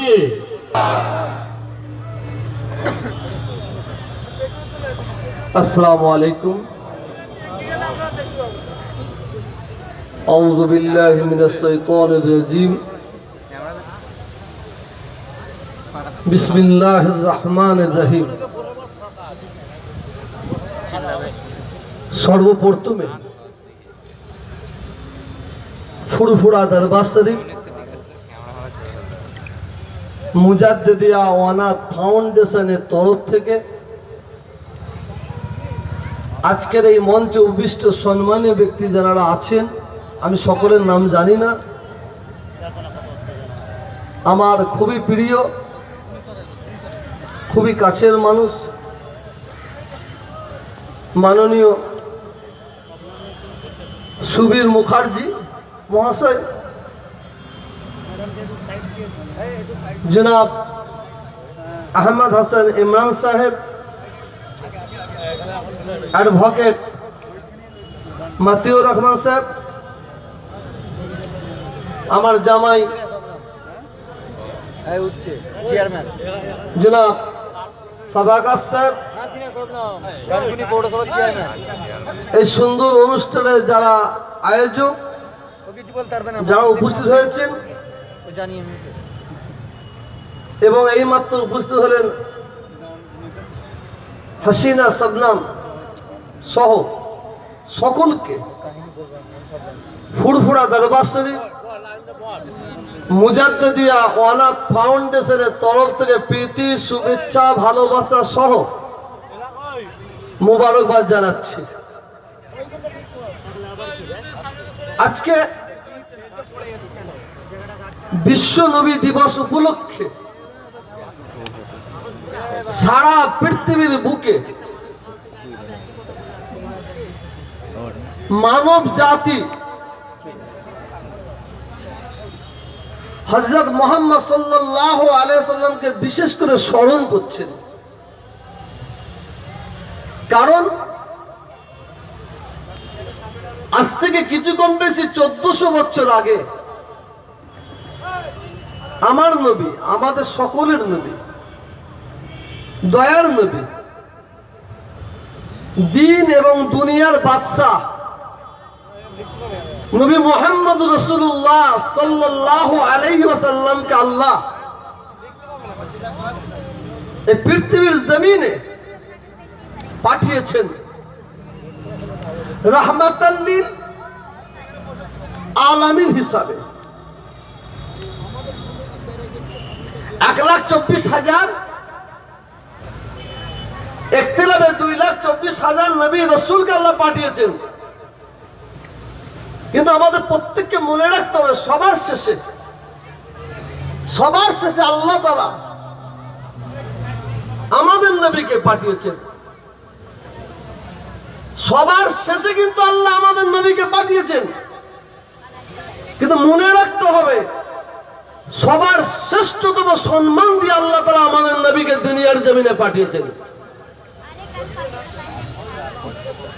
কে السلام عليكم أعوذ بالله من الشيطان الرجيم بسم الله الرحمن الرحيم সর্বপ্রথমে ফুরফুরা দরবার শরীফ মুজাদ্দিদিয়া ওয়ানাথ ফাউন্ডেশনের তরফ থেকে আজকের এই মঞ্চে উপবিষ্ট সম্মানীয় ব্যক্তি যারা আছেন, আমি সকলের নাম জানি না। আমার খুবই প্রিয়, খুবই কাছের মানুষ, মাননীয় সুবীর মুখার্জি মহাশয়। জনাব আহমদ হাসান ইমরান সাহেব, অ্যাডভোকেট মাতিউর রহমান সাহেব, আমার জামাই জনাব সাবাকাত চেয়ারম্যান এই সুন্দর অনুষ্ঠানে যারা আয়োজক, যারা উপস্থিত হয়েছেন ও এবং এইমাত্র উপস্থিত হলেন হাসিনা সাবনাম সহ সকলকে ফুরফুরা দরবার শরীফ মুজাদ্দিয়া অনাথ ফাউন্ডেশনের তরফ থেকে প্রীতি, শুভেচ্ছা, ভালোবাসা সহ মোবারকবাদ জানাচ্ছি। আজকে বিশ্ব নবী দিবস উপলক্ষে সারা পৃথিবীর বুকে মানব জাতি হজরত মোহাম্মদ সাল্লাহ আলাইসাল্লামকে বিশেষ করে স্মরণ করছেন। কারণ আজ থেকে কিছু কম বেশি চোদ্দশো বছর আগে আমার নবী, আমাদের সকলের নবী দয়ার নবী। দিন এবং দুনিয়ার বাদশাহ নবী মোহাম্মদ রসুল্লাহ সাল্লাহ আলাইহি ওয়াসাল্লামকে আল্লাহ পৃথিবীর জমিনে পাঠিয়েছেন। রাহমাতাল্লিল আলামিন হিসাবে। এক লাখ চব্বিশ হাজার একতেলাবে দুই লাখ চব্বিশ হাজার নবী রসুলকে আল্লাহ পাঠিয়েছেন। কিন্তু আমাদের প্রত্যেককে মনে রাখতে হবে, সবার শেষে সবার শেষে আল্লাহ তালা আমাদের নবীকে পাঠিয়েছেন। সবার শেষে কিন্তু আল্লাহ আমাদের নবীকে পাঠিয়েছেন। কিন্তু মনে রাখতে হবে, সবার শ্রেষ্ঠতম সম্মান দিয়ে আল্লাহ তালা আমাদের নবীকে দুনিয়ার জমিনে পাঠিয়েছেন।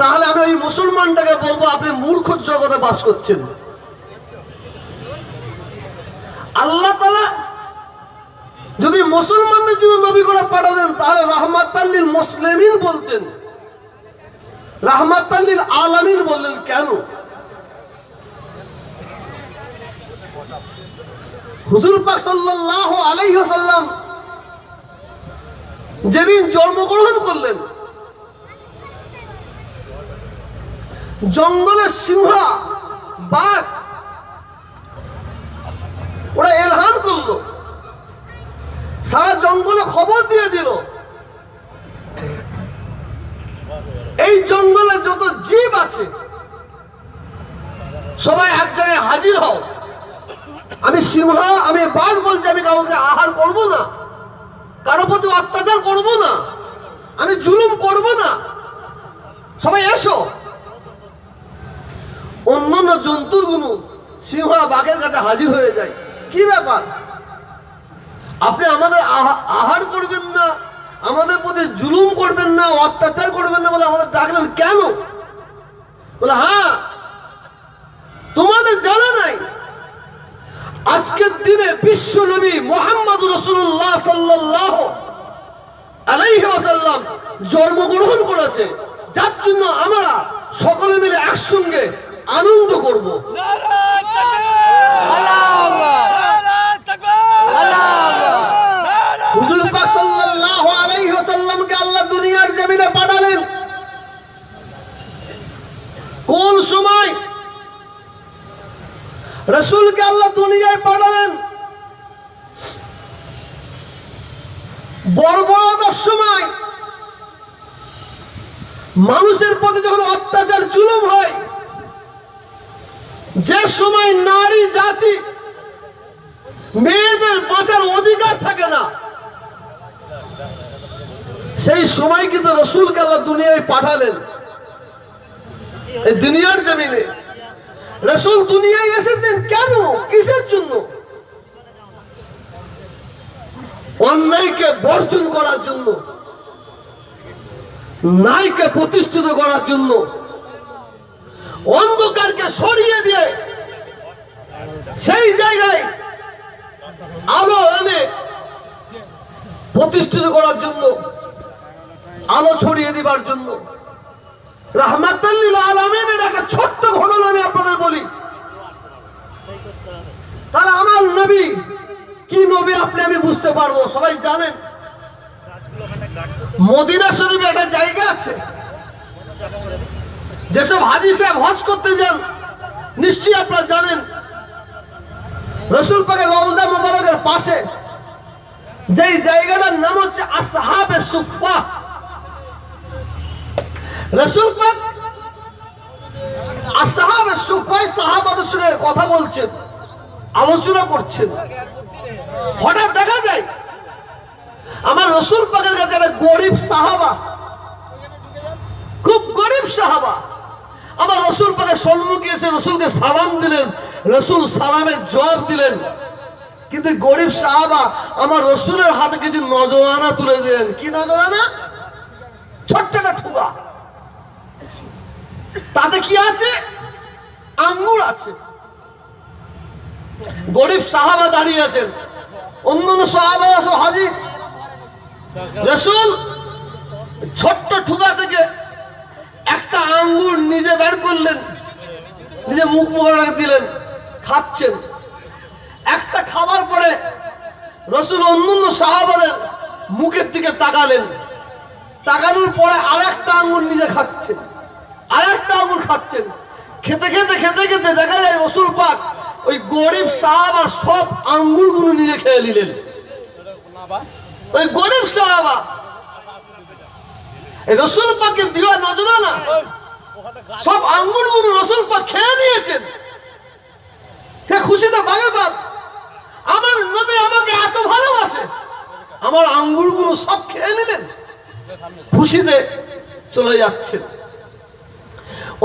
তাহলে আমি ওই মুসলমানটাকে বলব, আপনি মূর্খ জগতে বাস করছেন। আল্লাহ যদি মুসলমানদের জন্য নবী করে পাঠাতেন, তাহলে রহমাতাল্লিল মুসলিমিন বলতেন। রহমাতাল্লিল আলামিন বললেন, কেন? হুজুর পাক সাল্লাল্লাহু যেদিন জন্মগ্রহণ করলেন জঙ্গলের সিংহ, বাঘ, ওরা এলহান করল। সারা জঙ্গলে খবর দিয়ে দিল। এই জঙ্গলে যত জীব আছে, সবাই এক জায়গায় হাজির হও। আমি সিংহ, আমি বাঘ বলছি, আমি কাউকে আহার করব না। কারও প্রতি অত্যাচার করব না। আমি জুলুম করব না। সবাই এসো। অন্যান্য জন্তুরগুলো সিংহ বাঘের কাছে হাজির হয়ে যায়। কি ব্যাপার? আপনি আমাদের আহার করবেন না, আমাদের প্রতি জুলুম করবেন না, অত্যাচার করবেন না বলে আমাদের ডাকলেন কেন? বলে হ্যাঁ তোমাদের জানা নাই। আজকের দিনে বিশ্ব নবী মোহাম্মদ রসুল্লাহ সাল্লাহ আলাইহি ওয়াসাল্লাম জন্মগ্রহণ করেছে। যার জন্য আমরা সকলে মিলে একসঙ্গে আনন্দ করব। আল্লাহ দুনিয়ার কোন সময়? রসুলকে আল্লাহ দুনিয়ায় পাঠালেন। বর্বরতার সময় মানুষের প্রতি যখন অত্যাচার, জুলুম হয় যে সময় নারী, জাতি মেয়েদের বাঁচার অধিকার থাকে না, সেই সময় কিন্তু রসুলকে আল্লাহ দুনিয়ায় পাঠালেন। এই দুনিয়ার জমিনে। রসুল দুনিয়ায় এসেছেন কেন? কিসের জন্য? অন্যায়কে বর্জন করার জন্য। নাইকে প্রতিষ্ঠিত করার জন্য। অন্ধকারকে সরিয়ে দিয়ে সেই জায়গায় আলো এনে প্রতিষ্ঠিত করার জন্য, আলো ছড়িয়ে দিবার জন্য। রাহমাতাল্লিল আলমিনের একটা ছোট্ট ঘটনা আমি আপনাদের বলি। তারা আমার নবী, কি নবী আপনি আমি বুঝতে পারব, সবাই জানেন। মদিনা শরীফে একটা জায়গা আছে। যেসব হাজি সাহেব হজ করতে যান, নিশ্চয়ই আপনারা জানেন। রসুল পাকে রওজা মোবারকের পাশে যেই জায়গাটার নাম হচ্ছে আসহাবে সুফা রসুল পাক আসহাবে সুফাই সাহাবাদের সঙ্গে কথা বলছেন, আলোচনা করছেন। হঠাৎ দেখা যায়, আমার রসুল পাকের কাছে একটা গরিব সাহাবা, খুব গরিব সাহাবা, আমার রসুল পাকের সম্মুখে এসে রসুলকে সালাম দিলেন, রসুল সালামের জবাব দিলেন। কিন্তু গরিব সাহাবা, আমার রসুলের হাতে কিছু নজরানা তুলে দিলেন। কি নজরানা? ছোট্ট একটা ঠুকা তাতে কি আছে? আঙ্গুর আছে। গরিব সাহাবা দাঁড়িয়ে আছেন। অন্য সাহাবা সব হাজির। রসুল ছোট্ট ঠুকা থেকে একটা আঙ্গুর নিজে বের করলেন। নিজে মুখ মোবারক দিলেন। খাচ্ছেন। একটা খাবার পরে রসুল অন্যান্য সাহাবাদের মুখের দিকে তাকালেন। তাকানোর পরে আর একটা আঙ্গুর নিজে খাচ্ছেন। আর একটা আঙ্গুর খাচ্ছেন। খেতে খেতে খেতে খেতে দেখা যায় রসুল পাক ওই গরিব সাহাবার সব আঙ্গুরগুলো নিজে খেয়ে নিলেন। ওই গরিব সাহাবা। রসুল পাককে দিওয়া নজর না, সব আঙ্গুরগুলো রসুল পাক খেয়ে নিয়েছেন। সে খুশিতে বাগে পাক আমার নবী আমাকে এত ভালোবাসে। আমার আঙ্গুরগুলো সব খেয়ে নিলেন। খুশিতে চলে যাচ্ছে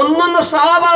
অন্যান্য সাহাবা